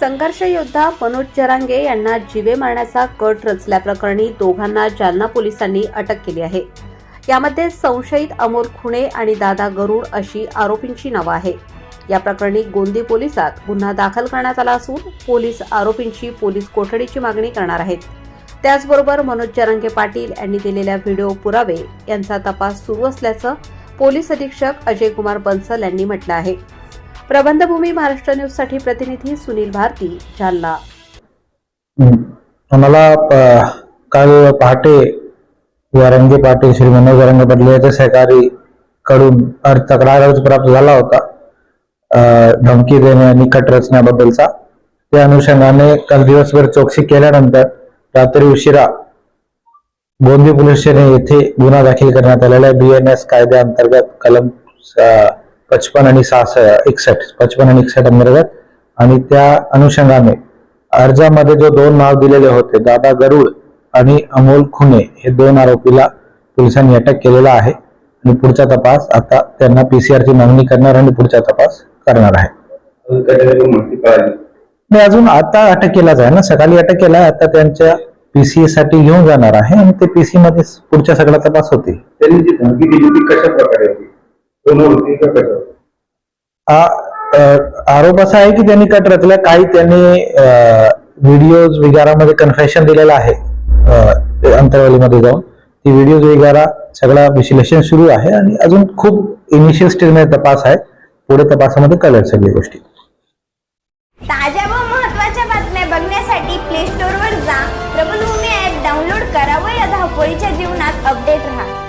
संघर्ष योद्धा मनोज जरांगे यांना जिवे मारण्याचा कट रचल्याप्रकरणी दोघांना जालना पोलिसांनी अटक केली आहे. यामध्ये संशयित अमोल खुणे आणि दादा गरुड अशी आरोपींची नावं आहे या प्रकरणी गोंदी पोलिसात गुन्हा दाखल करण्यात आला असून पोलीस आरोपींची पोलीस कोठडीची मागणी करणार आहेत. त्याचबरोबर मनोज जरांगे पाटील यांनी दिलेल्या व्हिडिओ पुरावे यांचा तपास सुरू असल्याचं पोलीस अधीक्षक अजय कुमार बन्सल यांनी म्हटलं आहे. प्रबंधभूमी महाराष्ट्र न्यूजसाठी प्रतिनिधी सुनील भारती जालना. हम्म. आम्हाला काल पहाटे वारंगे पाटील श्री मनोज वारंगे पाटील याच्या सहकारी कडून अर्ज तक्रार अर्ज प्राप्त झाला होता धमकी देणे आणि कट रचण्याबद्दलचा. त्या अनुषंगाने काल दिवसभर चौकशी केल्यानंतर रात्री उशिरा गोंदी पोलीस स्टेशन येथे गुन्हा दाखल करण्यात आलेला आहे. बी एन एस कायद्याअंतर्गत कलम पचपन आणि सहासष्ट एकसष्ट पचपन आणि एकसष्ट अंतर्गत. आणि त्या अनुषंगाने अर्जामध्ये जो दोन नाव दिलेले होते दादा गरुड आणि अमोल खुने हे दोन आरोपीला पोलिसांनी अटक केलेला आहे. आणि पुढचा तपास आता त्यांना पीसीआर ची मागणी करणार आणि पुढचा तपास करणार आहे. नाही अजून आता अटक केलाच आहे ना. सकाळी अटक केला आता त्यांच्या पीसी साठी घेऊन जाणार आहे आणि ते पीसी मध्ये पुढचा सगळा तपास होतील. त्यांनी जी धमकी दिली ती कशा प्रकारे होती? आरोप असा आहे की त्यांनी कट रचला काही त्यांनी व्हिडिओ विगारामध्ये कन्फेशन दिलेलं आहे अ, अंतरवालीमध्ये जाऊन. ती व्हिडिओ विगारा सगळा विश्लेषण सुरू आहे आणि अजून खूप इनिशियल स्टेजमध्ये तपास आहे. पुढे तपासामध्ये कळेल सगळी गोष्टी. ताज्या व महत्त्वाच्या बातम्या बघण्यासाठी प्ले स्टोर वर जा. प्रबलभूमी ऍप डाऊनलोड करा व या धावपळीच्या जीवनात अपडेट राहा.